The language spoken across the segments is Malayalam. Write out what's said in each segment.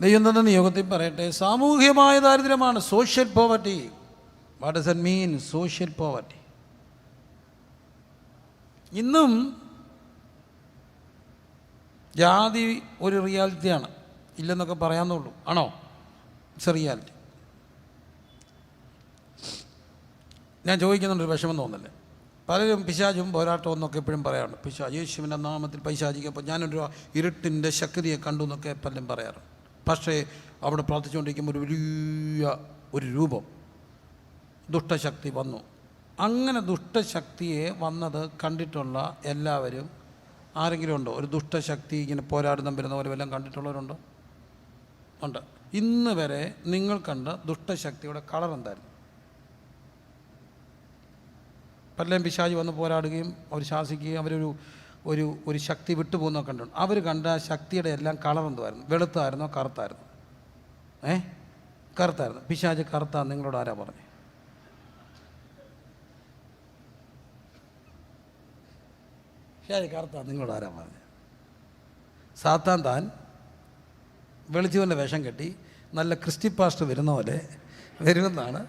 ദൈവം തന്ന നിയോഗത്തിൽ പറയട്ടെ. സാമൂഹികമായ ദാരിദ്ര്യമാണ് social poverty what does it mean social poverty ഇന്നും ജാതി ഒരു റിയാലിറ്റിയാണ് ഇല്ലെന്നൊക്കെ പറയാമെന്നുള്ളൂ ആണോ? ഇറ്റ്സ് എ റിയാലിറ്റി ഞാൻ ചോദിക്കുന്നുണ്ട് ഒരു വിഷമം തോന്നല്ലേ പലരും പിശാചും പോരാട്ടവും എന്നൊക്കെ എപ്പോഴും പറയാറുണ്ട്. പിശാ യേശുവിന്റെ നാമത്തിൽ പൈശാചിക്കപ്പോൾ ഞാനൊരു ഇരുട്ടിന്റെ ശക്തിയെ കണ്ടു എന്നൊക്കെ പലരും പറയാറുണ്ട്. പക്ഷേ അവിടെ പ്രാർത്ഥിച്ചുകൊണ്ടിരിക്കുമ്പോൾ ഒരു വലിയ ഒരു രൂപം ദുഷ്ടശക്തി വന്നു. അങ്ങനെ ദുഷ്ടശക്തിയെ വന്നത് കണ്ടിട്ടുള്ള എല്ലാവരും ആരെങ്കിലും ഉണ്ടോ? ഒരു ദുഷ്ടശക്തി ഇങ്ങനെ പോരാടുന്ന വരുന്ന പോലെ വല്ലതും കണ്ടിട്ടുള്ളവരുണ്ടോ? ഉണ്ട്. ഇന്ന് വരെ നിങ്ങൾ കണ്ട ദുഷ്ടശക്തിയുടെ കളർ എന്തായിരുന്നു? പല്ലേം പിശാജി വന്ന് പോരാടുകയും അവർ ശാസിക്കുകയും അവരൊരു ഒരു ഒരു ശക്തി വിട്ടുപോകുന്നൊക്കെ കണ്ടിട്ടുണ്ട്. അവർ കണ്ട ശക്തിയുടെ എല്ലാം കളർ എന്തുമായിരുന്നു വെളുത്തായിരുന്നോ കറുത്തായിരുന്നു? ഏ? കറുത്തായിരുന്നു. പിശാജ് കറുത്ത നിങ്ങളോട് ആരാ പറഞ്ഞു? പിശാജ് കറുത്ത നിങ്ങളോട് ആരാ പറഞ്ഞു? സാത്താൻ താൻ വെളിച്ചവന്റെ വേഷം കെട്ടി നല്ല ക്രിസ്റ്റി പാസ്റ്റ് വരുന്ന പോലെ വരുമെന്നാണ്.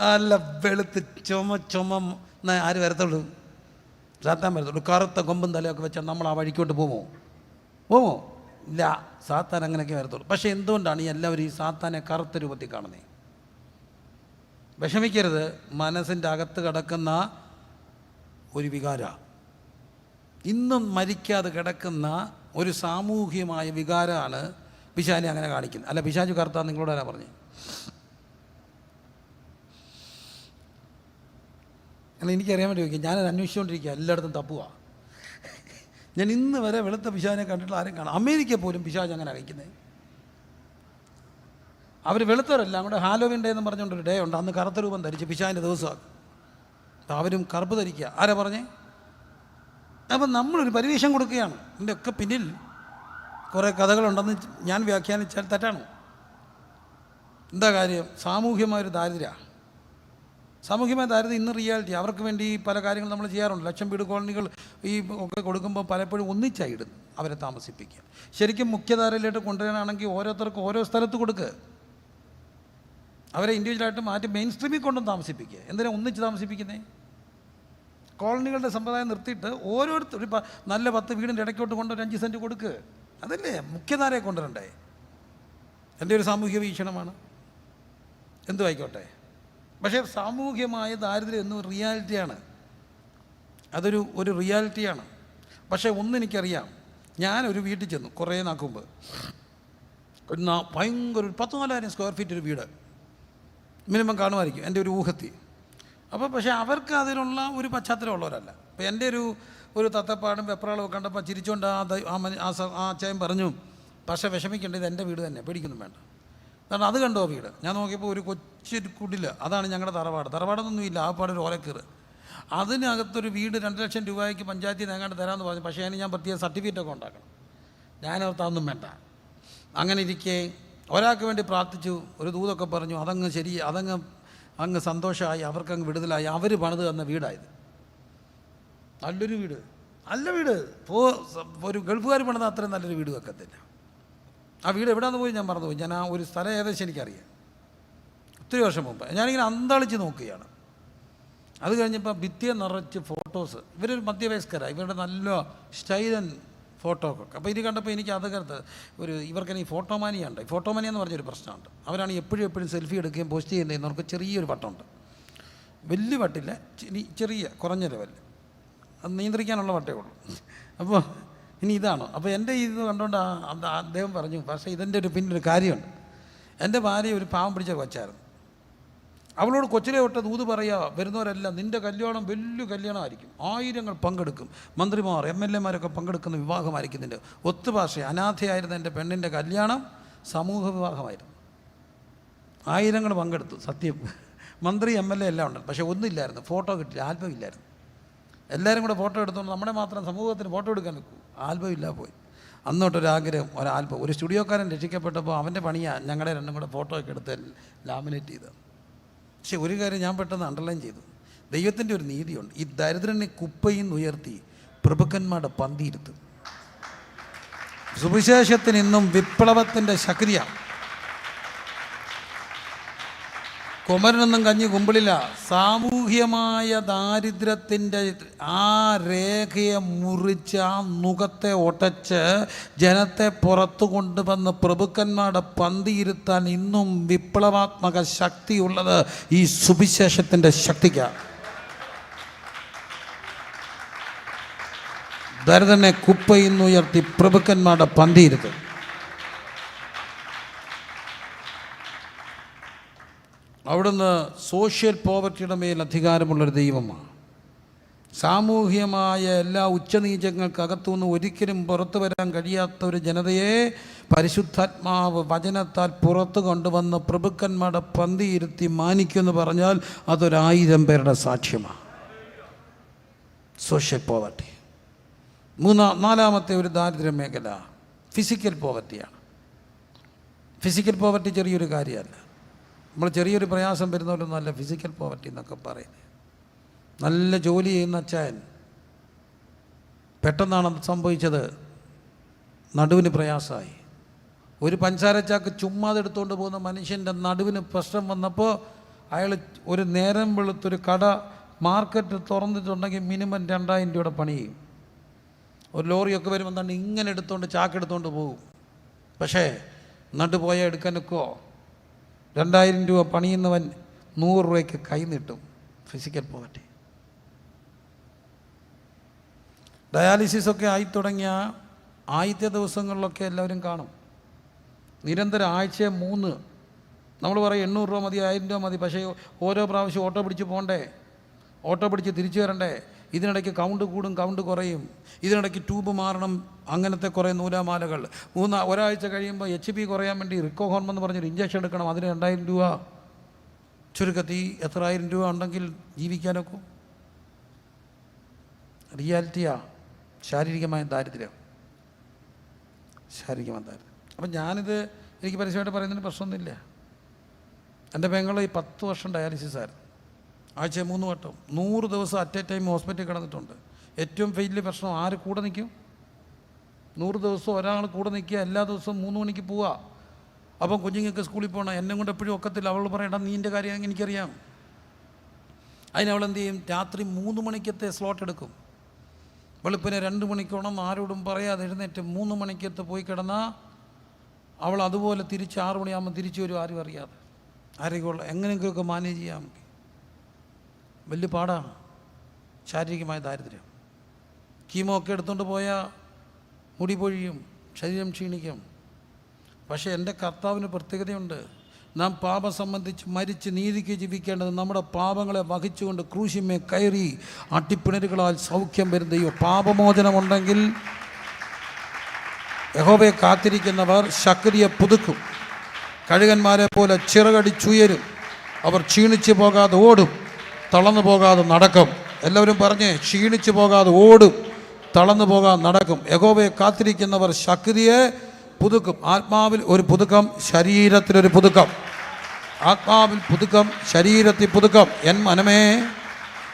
നല്ല വെളുത്ത് ചുമ ചുമ ആര് വരത്തുള്ളൂ? സാത്താൻ വരത്തുള്ളൂ കറുത്ത കൊമ്പും തലയൊക്കെ വെച്ചാൽ നമ്മൾ ആ വഴിക്കോട്ട് പോകുമോ പോകുമോ ഇല്ല സാത്താൻ അങ്ങനെയൊക്കെ വരത്തുള്ളൂ. പക്ഷേ എന്തുകൊണ്ടാണ് ഈ എല്ലാവരും ഈ സാത്താനെ കറുത്ത രൂപത്തിൽ കാണുന്നത് വിഷമിക്കരുത് മനസ്സിന്റെ അകത്ത് കിടക്കുന്ന ഒരു വികാര. ഇന്നും മരിക്കാതെ കിടക്കുന്ന ഒരു സാമൂഹ്യമായ വികാരമാണ് പിശാനെ അങ്ങനെ കാണിക്കുന്നത്. അല്ല പിശാജു കറുത്താൻ നിങ്ങളോട് ആരാ പറഞ്ഞു? അല്ല എനിക്കറിയാൻ വേണ്ടി ചോദിക്കാം ഞാനത് അന്വേഷിച്ചുകൊണ്ടിരിക്കുക എല്ലായിടത്തും തപ്പുക ഞാൻ ഇന്ന് വരെ വെളുത്ത പിശാചിനെ കണ്ടിട്ടുള്ള ആരും കാണാം. അമേരിക്ക പോലും പിശാജ് അങ്ങനെ അറിയിക്കുന്നത് അവർ വെളുത്തവരെല്ലാം കൂടെ ഹാലോവിൻ ഡേ എന്ന് പറഞ്ഞുകൊണ്ടൊരു ഡേ ഉണ്ട്. അന്ന് കറുത്ത രൂപം ധരിച്ച് പിശാജിന്റെ ദിവസമാണ് അവരും കറുപ്പ് ധരിക്കുക. ആരാ പറഞ്ഞേ? അപ്പം നമ്മളൊരു പരിവേഷം കൊടുക്കുകയാണ്. ഇതിന്റെ ഒക്കെ പിന്നിൽ കുറേ കഥകളുണ്ടെന്ന് ഞാൻ വ്യാഖ്യാനിച്ചാൽ തെറ്റാണ്. എന്താ കാര്യം? സാമൂഹ്യമായൊരു ദാരിദ്ര്യമാണ് സാമൂഹ്യമായ ദാരിദ്ര്യം ഇന്ന് റിയാലിറ്റി അവർക്ക് വേണ്ടി പല കാര്യങ്ങൾ നമ്മൾ ചെയ്യാറുണ്ട്. ലക്ഷം വീട് കോളനികൾ ഈ ഒക്കെ കൊടുക്കുമ്പോൾ പലപ്പോഴും ഒന്നിച്ചായി അവരെ താമസിപ്പിക്കുക ശരിക്കും മുഖ്യധാരയിലോട്ട് കൊണ്ടുവരാനാണെങ്കിൽ ഓരോരുത്തർക്കും ഓരോ സ്ഥലത്ത് കൊടുക്കുക അവരെ ഇൻഡിവിജ്വലായിട്ട് മാറ്റി മെയിൻ സ്ട്രീമിൽ കൊണ്ടും താമസിപ്പിക്കുക. എന്തിനാ ഒന്നിച്ച് താമസിപ്പിക്കുന്നേ? കോളനികളുടെ സമ്പ്രദായം നിർത്തിയിട്ട് ഓരോരുത്തർ ഇപ്പം നല്ല പത്ത് വീടിന്റെ ഇടയ്ക്കോട്ട് കൊണ്ടൊരു അഞ്ച് സെന്റ് കൊടുക്കുക അതല്ലേ മുഖ്യധാരയെ കൊണ്ടുവരണ്ടേ? എന്റെ ഒരു സാമൂഹ്യ വീക്ഷണമാണ്. എന്തു ആയിക്കോട്ടെ പക്ഷേ സാമൂഹ്യമായ ദാരിദ്ര്യം എന്നും റിയാലിറ്റിയാണ്. അതൊരു ഒരു റിയാലിറ്റിയാണ്. പക്ഷേ ഒന്നെനിക്കറിയാം. ഞാനൊരു വീട്ടിൽ ചെന്നു കുറേ നാക്കുമ്പോൾ ഒരു നാ- ഭയങ്കര ഒരു പത്ത് നാലായിരം സ്ക്വയർ ഫീറ്റ് ഒരു വീട്. മിനിമം കാണുമായിരിക്കും എന്റെ ഒരു ഊഹത്തി അപ്പോൾ പക്ഷേ അവർക്ക് അതിനുള്ള ഒരു പശ്ചാത്തലം ഉള്ളവരല്ല അപ്പോൾ എന്റെ ഒരു ഒരു തത്തപ്പാടും വെപ്രാളവും കണ്ടപ്പോൾ ചിരിച്ചുകൊണ്ട് ആ ആ ആ സ- പറഞ്ഞു പക്ഷേ വിഷമിക്കേണ്ടത് എന്റെ വീട് തന്നെ പേടിക്കൊന്നും വേണ്ട. കാരണം അത് കണ്ടോ വീട്? ഞാൻ നോക്കിയപ്പോൾ ഒരു കൊച്ചൊരു കുടിൽ. അതാണ് ഞങ്ങളുടെ തറവാട്. തറവാടൊന്നും ഇല്ല ആ പാടൊരു ഓലക്കീറ്. അതിനകത്തൊരു വീട് രണ്ട് ലക്ഷം രൂപയ്ക്ക് പഞ്ചായത്തിൽ നിന്ന് എങ്ങാണ്ട് തരാമെന്ന് പറഞ്ഞു. പക്ഷേ അതിന് ഞാൻ പ്രത്യേക സർട്ടിഫിക്കറ്റൊക്കെ ഉണ്ടാക്കണം. ഞാനവർത്താന്നും വേണ്ട. അങ്ങനെ ഇരിക്കെ ഒരാൾക്ക് വേണ്ടി പ്രാർത്ഥിച്ചു. ഒരു ദൂതൊക്കെ പറഞ്ഞു അതങ്ങ് ശരി അതങ്ങ് അങ്ങ് സന്തോഷമായി അവർക്കങ്ങ് വിടുതലായി. അവർ പണിത് തന്ന വീടായത്. നല്ലൊരു വീട്. നല്ല വീട്. പോ ഒരു ഗൾഫുകാർ പണിത അത്രയും നല്ലൊരു വീട് വെക്കത്തില്ല. ആ വീട് എവിടെയാണെന്ന് പോയി ഞാൻ മറന്നുപോയി. ഞാൻ ആ ഒരു സ്ഥലം ഏകദേശം എനിക്കറിയാം. ഒത്തിരി വർഷം മുമ്പ്. ഞാനിങ്ങനെ അന്താളിച്ച് നോക്കുകയാണ്. അത് കഴിഞ്ഞപ്പോൾ ഭിത്തിയെ നിറച്ച് ഫോട്ടോസ് ഇവരൊരു മധ്യവയസ്കരാണ് ഇവരുടെ നല്ല സ്റ്റൈലൻ ഫോട്ടോകൾക്ക് അപ്പോൾ ഇത് കണ്ടപ്പോൾ എനിക്ക് അതകത്ത് ഒരു ഇവർക്കിനി ഫോട്ടോമാനിയുണ്ട് ഫോട്ടോമാനിയ എന്ന് പറഞ്ഞൊരു പ്രശ്നമുണ്ട്. അവരാണ് എപ്പോഴും എപ്പോഴും സെൽഫി എടുക്കുകയും പോസ്റ്റ് ചെയ്യുന്നവർക്ക് ചെറിയൊരു വട്ടമുണ്ട്. വലിയ വട്ടില്ല. ചെറിയ കുറഞ്ഞ ലെവലിൽ അത് നിയന്ത്രിക്കാനുള്ള വട്ടേ ഉള്ളൂ. അപ്പോൾ ഇനി ഇതാണ്. അപ്പോൾ എന്റെ ഇത് കണ്ടുകൊണ്ട് അദ്ദേഹം പറഞ്ഞു പക്ഷേ ഇതിന്റെ ഒരു പിന്നൊരു കാര്യമുണ്ട്. എന്റെ ഭാര്യ ഒരു പാവം പിടിച്ച കൊച്ചായിരുന്നു. അവളോട് കൊച്ചിലെ തൊട്ട് ദൂത് പറയുക വരുന്നവരെല്ലാം നിന്റെ കല്യാണം വലിയ കല്യാണമായിരിക്കും. ആയിരങ്ങൾ പങ്കെടുക്കും. മന്ത്രിമാർ എം എൽ എമാരൊക്കെ പങ്കെടുക്കുന്ന വിവാഹമായിരിക്കും നിന്റെ ഒത്തുഭാഷ അനാഥയായിരുന്ന എന്റെ പെണ്ണിന്റെ കല്യാണം സമൂഹ വിവാഹമായിരുന്നു. ആയിരങ്ങൾ പങ്കെടുത്തു സത്യം. മന്ത്രി എം എൽ എ എല്ലാം ഉണ്ട്. പക്ഷേ ഒന്നുമില്ലായിരുന്നു ഫോട്ടോ കിട്ടില്ല ആൽബം ഇല്ലായിരുന്നു. എല്ലാവരും കൂടെ ഫോട്ടോ എടുത്തുകൊണ്ട് നമ്മുടെ മാത്രം സമൂഹത്തിന് ഫോട്ടോ എടുക്കാൻ നിൽക്കൂ. ആൽബം ഇല്ല പോയി. അന്നോട്ടൊരാഗ്രഹം ഒരാൽബം. ഒരു സ്റ്റുഡിയോക്കാരൻ രക്ഷിക്കപ്പെട്ടപ്പോൾ അവന്റെ പണിയാണ് ഞങ്ങളുടെ രണ്ടും കൂടെ ഫോട്ടോ ഒക്കെ എടുത്ത് ലാമിനേറ്റ് ചെയ്തത്. പക്ഷെ ഒരു കാര്യം ഞാൻ പെട്ടെന്ന് അണ്ടർലൈൻ ചെയ്തു. ദൈവത്തിന്റെ ഒരു നീതിയുണ്ട്. ഈ ദരിദ്രനെ കുപ്പയിൽ നിന്ന് ഉയർത്തി പ്രഭുക്കന്മാരുടെ പന്തിയിരുത്തും സുവിശേഷത്തിന് ഇന്നും വിപ്ലവത്തിന്റെ ശക്തിയാണ് കുമരനൊന്നും കഞ്ഞി കുമ്പിളില്ല. സാമൂഹ്യമായ ദാരിദ്ര്യത്തിന്റെ ആ രേഖയെ മുറിച്ച് ആ മുഖത്തെ ഒട്ടച്ച് ജനത്തെ പുറത്തു കൊണ്ടുവന്ന് പ്രഭുക്കന്മാരുടെ പന്തിയിരുത്താൻ ഇന്നും വിപ്ലവാത്മക ശക്തിയുള്ളത് ഈ സുവിശേഷത്തിന്റെ ശക്തിക്കാണ്. ദരിദ്രനെ കുപ്പയിന്നുയർത്തി പ്രഭുക്കന്മാരുടെ പന്തിയിരുത്തും അവിടുന്ന് സോഷ്യൽ പോവർട്ടിയുടെ മേൽ അധികാരമുള്ളൊരു ദൈവമാണ്. സാമൂഹ്യമായ എല്ലാ ഉച്ചനീചങ്ങൾക്കകത്തുനിന്ന് ഒരിക്കലും പുറത്തു വരാൻ കഴിയാത്ത ഒരു ജനതയെ പരിശുദ്ധാത്മാവ് വചനത്താൽ പുറത്തു കൊണ്ടുവന്ന് പ്രഭുക്കന്മാരുടെ പന്തിയിരുത്തി മാനിക്കുമെന്ന് പറഞ്ഞാൽ അതൊരായിരം പേരുടെ സാക്ഷ്യമാണ്. സോഷ്യൽ പോവർട്ടി മൂന്നാ നാലാമത്തെ ഒരു ദാരിദ്ര്യ മേഖല ഫിസിക്കൽ പോവർട്ടിയാണ് ഫിസിക്കൽ പോവർട്ടി ചെറിയൊരു കാര്യമല്ല. നമ്മൾ ചെറിയൊരു പ്രയാസം വരുന്നവരൊന്നുമല്ല ഫിസിക്കൽ പോവർട്ടി എന്നൊക്കെ പറയുന്നത് നല്ല ജോലി ചെയ്യുന്ന അച്ചായൻ. പെട്ടെന്നാണ് സംഭവിച്ചത്. നടുവിന് പ്രയാസമായി. ഒരു പഞ്ചാരച്ചാക്ക് ചുമ്മാതെ എടുത്തുകൊണ്ട് പോകുന്ന മനുഷ്യന്റെ നടുവിന് പ്രശ്നം വന്നപ്പോൾ അയാൾ ഒരു നേരം വെളുത്തൊരു കട മാർക്കറ്റ് തുറന്നിട്ടുണ്ടെങ്കിൽ മിനിമം രണ്ടായിരം രൂപയുടെ പണി ചെയ്യും. ഒരു ലോറിയൊക്കെ വരുമ്പോൾ തന്നെ ഇങ്ങനെ എടുത്തുകൊണ്ട് ചാക്ക് എടുത്തുകൊണ്ട് പോകും. പക്ഷേ നട്ടു പോയാൽ എടുക്കാൻ നിൽക്കുമോ രണ്ടായിരം രൂപ പണിയുന്നവൻ നൂറ് രൂപയ്ക്ക് കൈ നീട്ടും. ഫിസിക്കൽ പോവർട്ടി ഡയാലിസിസ് ഒക്കെ ആയി തുടങ്ങിയ ആദ്യത്തെ ദിവസങ്ങളിലൊക്കെ എല്ലാവരും കാണും. നിരന്തരം ആഴ്ച മൂന്ന്. നമ്മൾ പറയും എണ്ണൂറ് രൂപ മതി ആയിരം രൂപ മതി. പക്ഷേ ഓരോ പ്രാവശ്യം ഓട്ടോ പിടിച്ച് പോകണ്ടേ? ഓട്ടോ പിടിച്ച് തിരിച്ചു വരണ്ടേ? ഇതിനിടയ്ക്ക് കൗണ്ട് കൂടും കൗണ്ട് കുറയും. ഇതിനിടയ്ക്ക് ട്യൂബ് മാറണം അങ്ങനത്തെ കുറേ നൂലാമാലകൾ. മൂന്ന് ഒരാഴ്ച കഴിയുമ്പോൾ എച്ച് പി കുറയാൻ വേണ്ടി റിക്കോ ഹോർമോൺ എന്ന് പറഞ്ഞൊരു ഇഞ്ചക്ഷൻ എടുക്കണം അതിന് രണ്ടായിരം രൂപ. ചുരുക്കത്തിൽ എത്ര ആയിരം രൂപ ഉണ്ടെങ്കിൽ ജീവിക്കാനൊക്കെ? റിയാലിറ്റിയാ ശാരീരികമായ ദാരിദ്ര്യം. ശാരീരികമായ ദാരിദ്ര്യം. അപ്പം ഞാനിത് എനിക്ക് പരസ്യമായിട്ട് പറയുന്നതിന് പ്രശ്നമൊന്നുമില്ല. എന്റെ പെങ്ങൾ ഈ പത്ത് വർഷം ഡയാലിസിസ് ആയിരുന്നു. ആഴ്ച മൂന്ന് വട്ടം. നൂറ് ദിവസം അറ്റ് എ ടൈം ഹോസ്പിറ്റലിൽ കിടന്നിട്ടുണ്ട്. ഏറ്റവും വലിയ പ്രശ്നം ആര് കൂടെ നിൽക്കും? നൂറ് ദിവസം ഒരാൾ കൂടെ നിൽക്കുക എല്ലാ ദിവസവും മൂന്ന് മണിക്ക് പോവുക. അപ്പം കുഞ്ഞുങ്ങൾക്ക് സ്കൂളിൽ പോകണം. എന്നെ കൊണ്ട് എപ്പോഴും ഒക്കത്തില്ല. അവൾ പറയണം നീ എന്റെ കാര്യം എനിക്കറിയാം? അതിനവൾ എന്ത് ചെയ്യും? രാത്രി മൂന്ന് മണിക്കത്തെ സ്ലോട്ട് എടുക്കും. വെളുപ്പിനെ രണ്ട് മണിക്കോണം ആരോടും പറയാതെ എഴുന്നേറ്റ് മൂന്ന് മണിക്കത്ത് പോയി കിടന്നാൽ അവൾ അതുപോലെ തിരിച്ച് ആറ് മണിയാകുമ്പോൾ തിരിച്ചു വരും ആരും അറിയാതെ. ആരെയൊക്കെ എങ്ങനെയൊക്കെയൊക്കെ മാനേജ് ചെയ്യാം. വലിയ പാടാണ്. ശാരീരികമായ ദാരിദ്ര്യം. കീമോ ഒക്കെ എടുത്തുകൊണ്ട് പോയാൽ മുടി പൊഴിയും ശരീരം ക്ഷീണിക്കും. പക്ഷേ എന്റെ കർത്താവിന് പ്രത്യേകതയുണ്ട്. നാം പാപം സംബന്ധിച്ച് മരിച്ച് നീതിക്ക് ജീവിക്കേണ്ടത് നമ്മുടെ പാപങ്ങളെ വഹിച്ചുകൊണ്ട് ക്രൂശിമേ കയറി അട്ടിപ്പിണരുകളാൽ സൗഖ്യം വരുന്ന ദൈവം പാപമോചനമുണ്ടെങ്കിൽ യഹോബയെ കാത്തിരിക്കുന്നവർ ശക്തിയെ പുതുക്കും. കഴുകന്മാരെ പോലെ ചിറകടിച്ചുയരും അവർ ക്ഷീണിച്ചു പോകാതെ ഓടും. തളർന്നു പോകാതെ നടക്കും. എല്ലാവരും പറഞ്ഞ് ക്ഷീണിച്ചു പോകാതെ ഓടും. തളർന്നു പോകാതെ നടക്കും. യഹോവയെ കാത്തിരിക്കുന്നവർ ശക്തിയെ പുതുക്കും. ആത്മാവിൽ ഒരു പുതുക്കം ശരീരത്തിലൊരു പുതുക്കം. ആത്മാവിൽ പുതുക്കം ശരീരത്തിൽ പുതുക്കം. എൻ മനമേ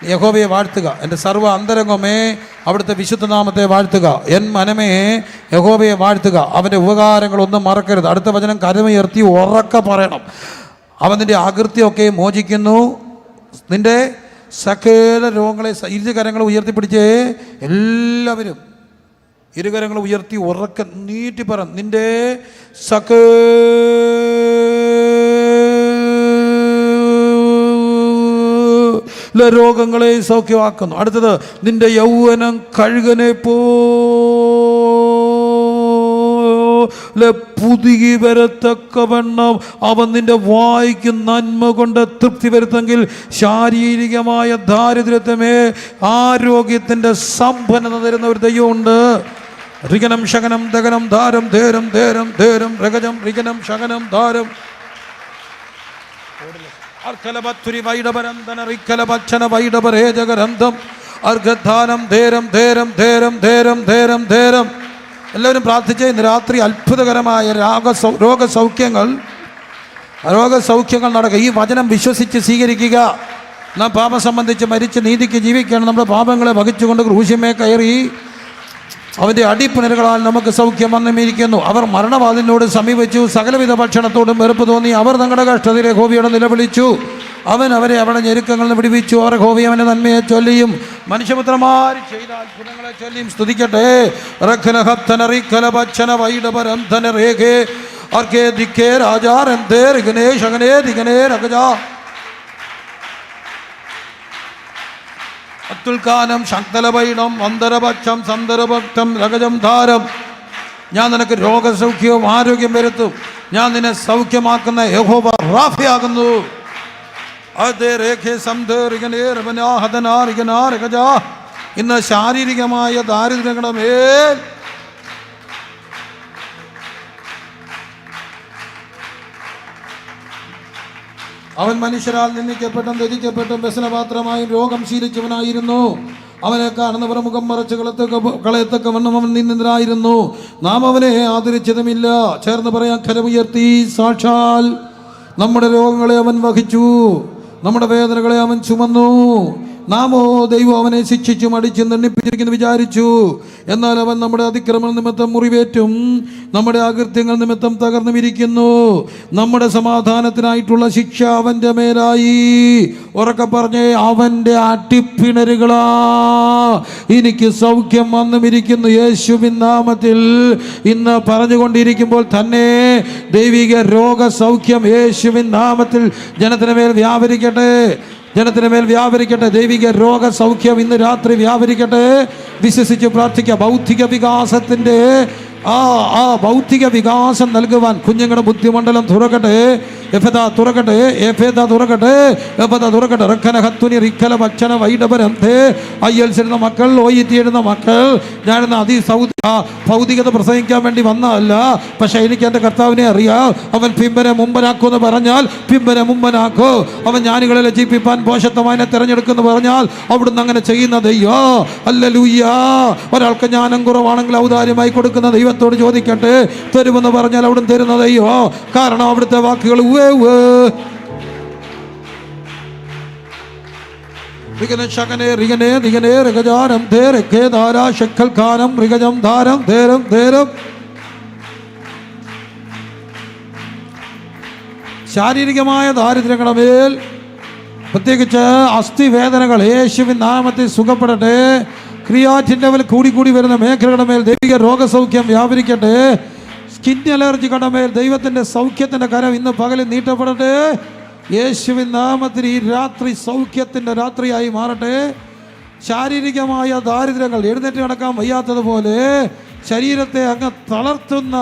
യഹോവയെ വാഴ്ത്തുക. എന്റെ സർവ അന്തരംഗമേ അവിടുത്തെ വിശുദ്ധനാമത്തെ വാഴ്ത്തുക. എൻ മനമേ യഹോവയെ വാഴ്ത്തുക. അവന്റെ ഉപകാരങ്ങളൊന്നും മറക്കരുത്. അടുത്ത വചനം കരമുയർത്തി ഉറക്ക പറയണം. അവന്റെ ആകൃതിയൊക്കെ മോചിക്കുന്നു. നിന്റെ സകല രോഗങ്ങളെ ഇരുകരങ്ങൾ ഉയർത്തിപ്പിടിച്ച് എല്ലാവരും ഇരുകരങ്ങൾ ഉയർത്തി ഉറക്ക നീട്ടി പറ. നിന്റെ സകല രോഗങ്ങളെ സൗഖ്യമാക്കുന്നു. അടുത്തത് നിന്റെ യൗവനം കഴുകനെ പോലെ പുതുകി വരത്തക്കവണ്ണം അവൻ നിന്റെ വായിക്ക് നന്മ കൊണ്ട് തൃപ്തി വരുത്തെങ്കിൽ ശാരീരികമായ ദാരിദ്ര്യത്വമേ ആരോഗ്യത്തിന്റെ സമ്പന്നത തരുന്ന ഒരു ദൈവമുണ്ട്. ഋഗനം ശകനം ദകനം ധാരം ധേരം ധേരം ധേരം രഗജം ഋഗനം ശകനം ധാരം. അർക്കലപത്തുരി വൈഡപരന്തന റിക്കലപച്ചന വൈഡപരേജകരന്ധം അർഘധാനം ധേരം ധേരം ധേരം ധേരം ധേരം ധേരം. എല്ലാവരും പ്രാർത്ഥിച്ച് ഇന്ന് രാത്രി അത്ഭുതകരമായ രാഗ രോഗസൗഖ്യങ്ങൾ രോഗസൗഖ്യങ്ങൾ നടക്കുക. ഈ വചനം വിശ്വസിച്ച് സ്വീകരിക്കുക. നാം പാപം സംബന്ധിച്ച് മരിച്ച് നീതിക്ക് ജീവിക്കുകയാണ്. നമ്മുടെ പാപങ്ങളെ വഹിച്ചുകൊണ്ട് ക്രൂശ്യമേ കയറി അവന്റെ അടിപ്പിണരുകളാൽ നമുക്ക് സൗഖ്യം വന്നുമിരിക്കുന്നു അവർ മരണവാതിലിനോട് സമീപിച്ചു. സകലവിധ ഭക്ഷണത്തോടും വെറുപ്പ് തോന്നി. അവർ തങ്ങളുടെ കഷ്ടതയിലെ ഹോവിയോട് നിലവിളിച്ചു. അവൻ അവരെ അവിടെ ഞെരുക്കങ്ങളിൽ നിന്ന് വിടുവിച്ചു. അവർ ഹോവി അവന്റെ നന്മയെ ചൊല്ലിയും മനുഷ്യപുത്രന്മാർ ചെയ്ത അത്ഭുതങ്ങളെ ചൊല്ലിയും സ്തുതിക്കട്ടെ. അർക്കേ ദിക്കേ രാജാരന്തേ രിഗനേ ശകനേ ദിഗനേ രഗജാ. അത്തുൽക്കാനം ശക്തലപൈടം അന്തരപക്ഷം സന്തരഭക്തം രഗജം ധാരം. ഞാൻ നിനക്ക് രോഗസൗഖ്യവും ആരോഗ്യം വരുത്തും. ഞാൻ നിന്നെ സൗഖ്യമാക്കുന്ന യഹോബ റാഫിയാകുന്നു. അതേ രേഖ ഇന്ന് ശാരീരികമായ ദാരിദ്ര്യങ്ങളുടെ മേൽ അവൻ മനുഷ്യരാൽ നിന്ദിക്കപ്പെട്ടും ധരിക്കപ്പെട്ടും വ്യസനപാത്രമായും രോഗം ശീലിച്ചവനായിരുന്നു. അവനെ കാണുന്നവർ മുഖം മറച്ച് കളത്തൊക്കെ കളയത്തക്ക വണ്ണം അവൻ നിന്നിതരായിരുന്നു നാം അവനെ ആദരിച്ചതുമില്ല. ചേർന്ന് പറയാൻ കരമുയർത്തി സാക്ഷാൽ നമ്മുടെ രോഗങ്ങളെ അവൻ വഹിച്ചു. നമ്മുടെ വേദനകളെ അവൻ ചുമന്നു. നാമോ ദൈവം അവനെ ശിക്ഷിച്ചു മടിച്ചു നിർണിപ്പിച്ചിരിക്കുന്നു വിചാരിച്ചു. എന്നാൽ അവൻ നമ്മുടെ അതിക്രമ നിമിത്തം മുറിവേറ്റും നമ്മുടെ അകൃത്യങ്ങൾ നിമിത്തം തകർന്നു ഇരിക്കുന്നു നമ്മുടെ സമാധാനത്തിനായിട്ടുള്ള ശിക്ഷ അവന്റെ മേലായി. ഉറക്കെ പറഞ്ഞേ അവന്റെ അട്ടിപ്പിണരുകളാ എനിക്ക് സൗഖ്യം വന്നും ഇരിക്കുന്നു യേശുവിൻ നാമത്തിൽ. ഇന്ന് പറഞ്ഞുകൊണ്ടിരിക്കുമ്പോൾ തന്നെ ദൈവിക രോഗസൗഖ്യം യേശുവിൻ നാമത്തിൽ ജനത്തിന് മേൽ വ്യാപരിക്കട്ടെ. ജനത്തിന് മേൽ വ്യാപരിക്കട്ടെ. ദൈവിക രോഗസൗഖ്യം ഇന്ന് രാത്രി വ്യാപരിക്കട്ടെ. വിശ്വസിച്ച് പ്രാർത്ഥിക്കുക ബൗദ്ധിക വികാസത്തിന്റെ ആ ആ ഭൗതിക വികാസം നൽകുവാൻ കുഞ്ഞുങ്ങളുടെ ബുദ്ധിമണ്ഡലം തുറക്കട്ടെ. എഫത തുറക്കട്ടെ എഫേത തുറക്കട്ടെ എഫത തുറക്കട്ടെ. റക്കന ഹത്തുനി റിക്കല ഭക്ഷണ വൈഡപരന്തേ അയ്യൽസിരുന്ന മക്കൾ ഓയിത്തിയിടുന്ന മക്കൾ. ഞാനിന്ന് അതി സൗദി ഭൗതികത പ്രസംഗിക്കാൻ വേണ്ടി വന്നതല്ല. പക്ഷേ എനിക്ക് എന്റെ കർത്താവിനെ അറിയാം. അവൻ പിമ്പനെ മുമ്പനാക്കുമെന്ന് പറഞ്ഞാൽ പിമ്പനെ മുമ്പനാക്കൂ. അവൻ ഞാനുകളെ ലജിപ്പിപ്പാൻ പോഷത്വമാനെ തിരഞ്ഞെടുക്കുമെന്ന് പറഞ്ഞാൽ അവിടുന്ന് അങ്ങനെ ചെയ്യുന്ന ദൈവ. അല്ല ലൂയ്യാ ഒരാൾക്ക് ജ്ഞാനം കുറവാണെങ്കിൽ ഔദാര്യമായി കൊടുക്കുന്ന ദൈവത്തോട് ചോദിക്കട്ടെ തരുമെന്ന് പറഞ്ഞാൽ അവിടെ തരുന്ന ദൈവോ. കാരണം അവിടുത്തെ വാക്കുകൾ ഉവേ ഉവേ ഋഗജം ധാരം ശാരീരികമായ ദാരിദ്ര്യങ്ങളുടെ പ്രത്യേകിച്ച് അസ്ഥിവേദനകൾ യേശുവിൻ നാമത്തിൽ സുഖപ്പെടട്ടെ. ക്രിയാറ്റിൻ ലെവൽ കൂടി കൂടി വരുന്ന മേഖലകളുടെ മേൽ ദൈവിക രോഗസൗഖ്യം വ്യാപരിക്കട്ടെ. സ്കിൻ അലർജി മേൽ ദൈവത്തിന്റെ സൗഖ്യത്തിന്റെ കരം ഇന്ന് പകലിൽ നീട്ടപ്പെടട്ടെ. യേശുവിൻ നാമത്തിൽ ഈ രാത്രി സൗഖ്യത്തിന്റെ രാത്രിയായി മാറട്ടെ. ശാരീരികമായ ദാരിദ്ര്യങ്ങൾ എഴുന്നേറ്റ് നടക്കാൻ വയ്യാത്തതുപോലെ ശരീരത്തെ അങ്ങ് തളർത്തുന്ന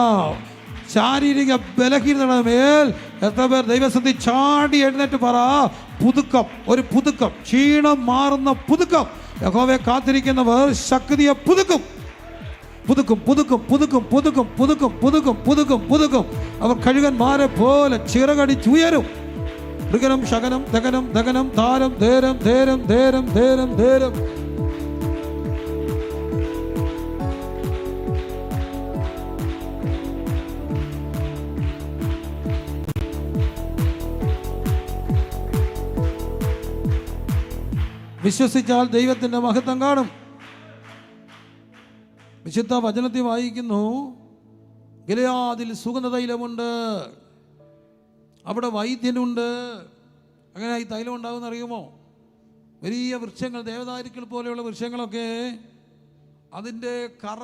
ശാരീരിക ബലഹീനതയുടെ മേൽ എത്ര പേർ ദൈവസന്ധി ചാടി എഴുന്നേറ്റ് പറ പുതുക്കം ഒരു പുതുക്കം ക്ഷീണം മാറുന്ന പുതുക്കം. യഹോവയെ കാത്തിരിക്കുന്നവർ ശക്തിയെ പുതുക്കും പുതുക്കും പുതുക്കും പുതുക്കും പുതുക്കും പുതുക്കും പുതുക്കും പുതുക്കും പുതുക്കും അവർ കഴുകന്മാരെ പോലെ ചിറകടിച്ചുയരും മൃഗനം ശകനം ദഗനം ദഗനം ധാരം ധേരം ധേരം ധേരം ധേരം ധേരം വിശ്വസിച്ചാൽ ദൈവത്തിന്റെ മഹത്വം കാണും. വിശുദ്ധ വചനത്തിൽ വായിക്കുന്നു ഗിലയാദിൽ സുഗന്ധതൈലമുണ്ട് അവിടെ വൈദ്യനുണ്ട് അങ്ങനെ ഈ തൈലം ഉണ്ടാകുമെന്ന് അറിയുമോ? വലിയ വൃക്ഷങ്ങൾ ദേവദാരിക്കൾ പോലെയുള്ള വൃക്ഷങ്ങളൊക്കെ അതിന്റെ കറ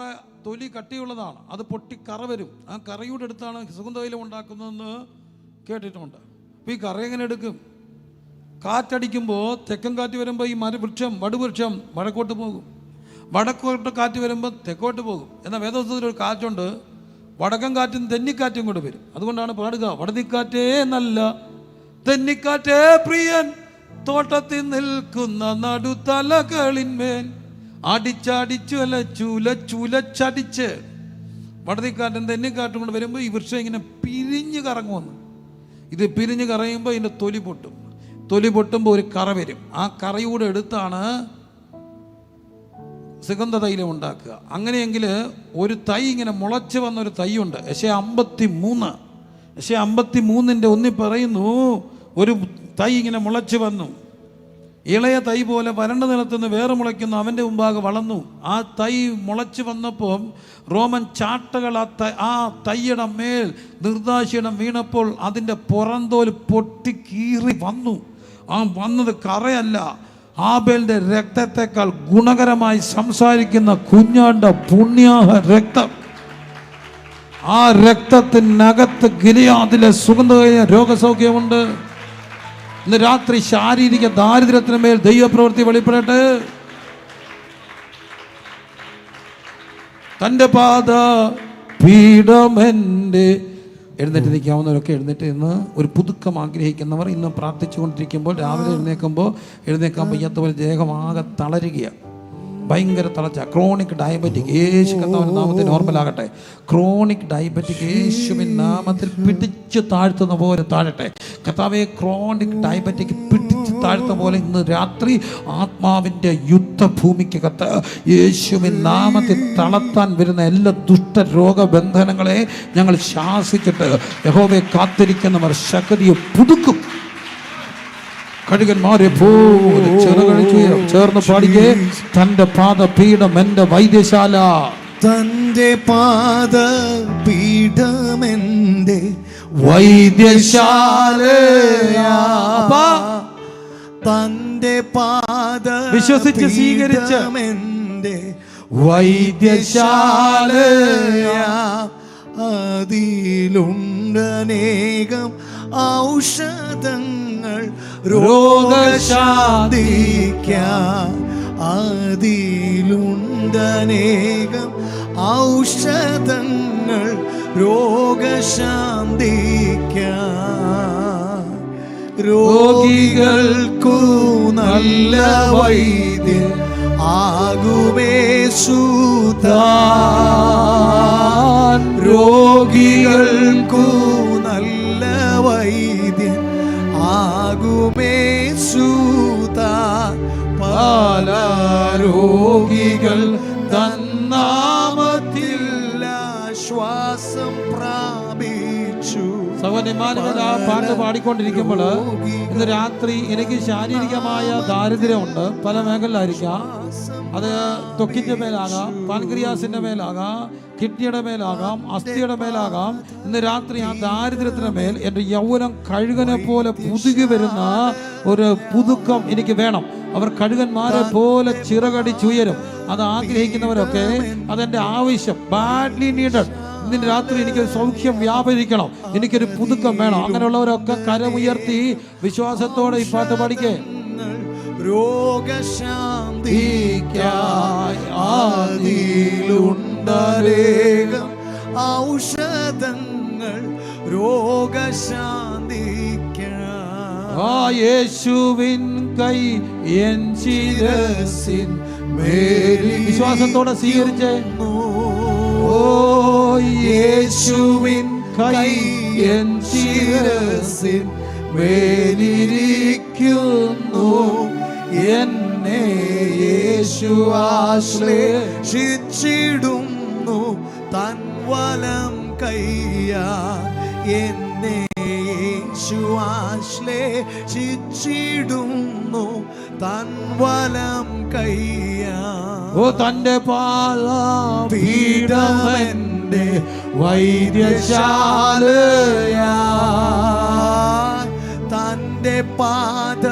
തൊലി കട്ടിയുള്ളതാണ്. അത് പൊട്ടി കറ വരും. ആ കറയുടെ അടുത്താണ് സുഗന്ധതൈലം ഉണ്ടാക്കുന്നതെന്ന് കേട്ടിട്ടുണ്ട്. അപ്പോൾ ഈ കറ എങ്ങനെ എടുക്കും? കാറ്റടിക്കുമ്പോൾ തെക്കൻ കാറ്റ് വരുമ്പോൾ ഈ മരവൃക്ഷം വടുവൃക്ഷം വടക്കോട്ട് പോകും. വടക്കോട്ട് കാറ്റ് വരുമ്പോൾ തെക്കോട്ട് പോകും. എന്നാൽ വേദോത്സവത്തിൽ ഒരു കാറ്റുണ്ട്. വടക്കൻ കാറ്റും തെന്നിക്കാറ്റും കൂടെ വരും. അതുകൊണ്ടാണ് പാടുക വടതിക്കാറ്റേ എന്നല്ല തെന്നിക്കാറ്റേ പ്രിയൻ തോട്ടത്തിൽ നിൽക്കുന്ന നടുത്തലകളിന്മേൽ അടിച്ചടിച്ചുലച്ചുലച്ചുലച്ചടിച്ച് വടതിക്കാറ്റും തെന്നിക്കാറ്റും കൂടെ വരുമ്പോൾ ഈ വൃക്ഷം ഇങ്ങനെ പിരിഞ്ഞ് കറങ്ങുമെന്ന് ഇത് പിരിഞ്ഞ് കറയുമ്പോൾ ഇതിന്റെ തൊലി പൊട്ടും. തൊലി പൊട്ടുമ്പോൾ ഒരു കറ വരും. ആ കറയൂടെ എടുത്താണ് സുഗന്ധ തൈലം ഉണ്ടാക്കുക. അങ്ങനെയെങ്കിൽ ഒരു തൈ ഇങ്ങനെ മുളച്ച് വന്ന ഒരു തൈയുണ്ട്. പക്ഷേ അമ്പത്തി മൂന്ന് പക്ഷേ അമ്പത്തി മൂന്നിന്റെ ഒന്നി പറയുന്നു ഒരു തൈ ഇങ്ങനെ മുളച്ച് വന്നു. ഇളയ തൈ പോലെ വരണ്ട നിലത്തുനിന്ന് വേറെ മുളയ്ക്കുന്നു അവന്റെ മുമ്പാകെ വളർന്നു. ആ തൈ മുളച്ച് വന്നപ്പോൾ റോമൻ ചാട്ടകൾ ആ തൈ ആ തൈയുടെ മേൽ നിർദാശിയിടം വീണപ്പോൾ അതിന്റെ പുറന്തോൽ പൊട്ടി കീറി വന്നു. ആ വന്നത് കറയല്ല. ആബേലിന്റെ രക്തത്തെക്കാൾ ഗുണകരമായി സംസാരിക്കുന്ന കുഞ്ഞാണ്ട പുണ്യാഹ രക്തം. ആ രക്തത്തിനകത്ത് ഗിലിയാതിലെ സുഗന്ധ രോഗസൗഖ്യമുണ്ട്. ഇന്ന് രാത്രി ശാരീരിക ദാരിദ്ര്യത്തിന് മേൽ ദൈവപ്രവൃത്തി വെളിപ്പെടട്ടെ. തന്റെ പാത പീഠമെന്റെ എഴുന്നേറ്റ് നിൽക്കാവുന്നവരൊക്കെ എഴുന്നേറ്റ് ഇന്ന് ഒരു പുതുക്കം ആഗ്രഹിക്കുന്നവർ ഇന്ന് പ്രാർത്ഥിച്ചുകൊണ്ടിരിക്കുമ്പോൾ രാവിലെ എഴുന്നേൽക്കുമ്പോൾ എഴുന്നേക്കാൻ പയ്യാത്തവർ ദേഹമാകെ തളരുകയാണ്. ഭയങ്കര തളർച്ച ക്രോണിക് ഡയബറ്റിക് യേശു കർത്താവിന്റെ നാമത്തിൽ നോർമലാകട്ടെ ക്രോണിക് ഡയബറ്റിക് യേശുവിൻ നാമത്തിൽ പിടിച്ച് താഴ്ത്തുന്ന പോലെ താഴട്ടെ. കർത്താവെ ക്രോണിക് ഡയബറ്റിക് പിടിച്ച് താഴ്ത്ത പോലെ ഇന്ന് രാത്രി ആത്മാവിന്റെ യുദ്ധഭൂമിക്ക് കത്ത്. യേശുവിൻ നാമത്തിൽ തളർത്താൻ വരുന്ന എല്ലാ ദുഷ്ട രോഗബന്ധനങ്ങളെ ഞങ്ങൾ ശാസിച്ചിട്ട് യഹോവയെ കാത്തിരിക്കുന്നവർ ശക്തിയെ പുതുക്കും. കഴുകന്മാരെ പോലെ ചെറുകഴിച്ചു ചേർന്ന് പാടിക്കേ തന്റെ പാദപീഠം എന്റെ വൈദ്യശാല. തന്റെ പാദ പീഠമെന്റെ വൈദ്യശാല. തന്റെ പാദ വിശ്വസിച്ച് സ്വീകരിച്ച്. എന്റെ വൈദ്യശാല. അതിലുണ്ടനേകം ഔഷധങ്ങൾ രോഗശാന്തിക്കാൻ. ഔഷധങ്ങൾ രോഗശാന്തിക്കാൻ രോഗികൾക്കു നല്ല വൈദ്യൻ ആകുമേശൂത രോഗികൾക്കു ആ പാട്ട് പാടിക്കൊണ്ടിരിക്കുമ്പോൾ ഇന്ന് രാത്രി എനിക്ക് ശാരീരികമായ ദാരിദ്ര്യമുണ്ട്. പല മേഖലയിലായിരിക്കാം. അത് ത്വക്കിന്റെ മേലാകാം പാൻക്രിയാസിന്റെ മേലാകാം കിഡ്നിയുടെ മേലാകാം അസ്ഥിയുടെ മേലാകാം. ഇന്ന് രാത്രി ആ ദാരിദ്ര്യത്തിന്റെ മേൽ എന്റെ യൗവനം കഴുകനെ പോലെ പുതുകി വരുന്ന ഒരു പുതുക്കം എനിക്ക് വേണം. അവർ കഴുകന്മാരെ പോലെ ചിറകടിച്ചുയരും അത് ആഗ്രഹിക്കുന്നവരൊക്കെ അതെന്റെ ആവശ്യം ബാഡ്ലി നീഡഡ് ഇന്ന് രാത്രി എനിക്കൊരു സൗഖ്യം വ്യാപരിക്കണം. എനിക്കൊരു പുതുക്കം വേണം. അങ്ങനെയുള്ളവരൊക്കെ കരമുയർത്തി വിശ്വാസത്തോടെ ഈ പാട്ട് പഠിക്കേ രോഗശാന്തിക്കായി ഔഷധങ്ങൾ രോഗശാന്തി ആ യേശുവിൻ കൈ എൻ ശിരസിൻ മേരി വിശ്വാസത്തോടെ സ്വീകരിച്ചേ. ഓ യേശുവിൻ കൈ എൻ ശിരസിൻ മേലിരിക്കുന്നു. എന്നെ യേശു ആശ്ലേഷിച്ചിടുന്നു. തൻ വലം കയ്യാ. എന്നെ യേശു ആശ്ലേഷിച്ചിടുന്നു. തൻ വലം കയ്യാ. ഓ പാല പാത പീഠമെന്റെ വൈദ്യശാലയാ തന്റെ പാദ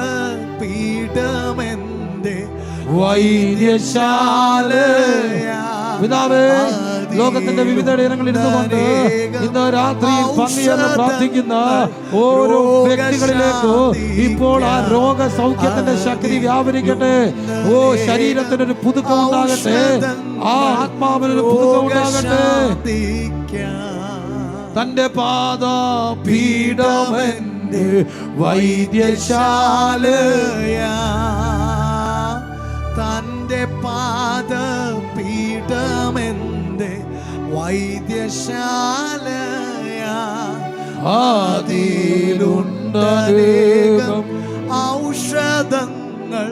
പീഠമെന്റെ വൈദ്യശാലയാ പിതാവേ ലോകത്തിന്റെ വിവിധ ഇടങ്ങളിൽ ഇരുന്നുകൊണ്ട് ഇന്ന് രാത്രി ഭംഗിയെന്ന് പ്രാർത്ഥിക്കുന്ന ഓരോ വ്യക്തികളിലേക്ക് ഇപ്പോൾ ആ രോഗ സൗഖ്യത്തിന്റെ ശക്തി വ്യാപരിക്കട്ടെ. ഓ ശരീരത്തിന് ഒരു പുതുക്കം ഉണ്ടാകട്ടെ. ആ ആത്മാവിനൊരു പുതുക്കം ഉണ്ടാകട്ടെ. തന്റെ പാത പീഠമെന്റെ വൈദ്യശാലയാ. തന്റെ പാദ വൈദ്യശാലയാ. ആദിയിലുണ്ടനേകം ഔഷധങ്ങൾ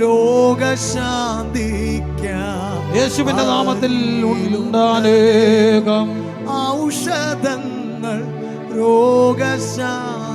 രോഗശാന്തിക്ക. യേശുവിന്റെ നാമത്തിൽ ഉണ്ടാനേകം ഔഷധങ്ങൾ രോഗശാന്തി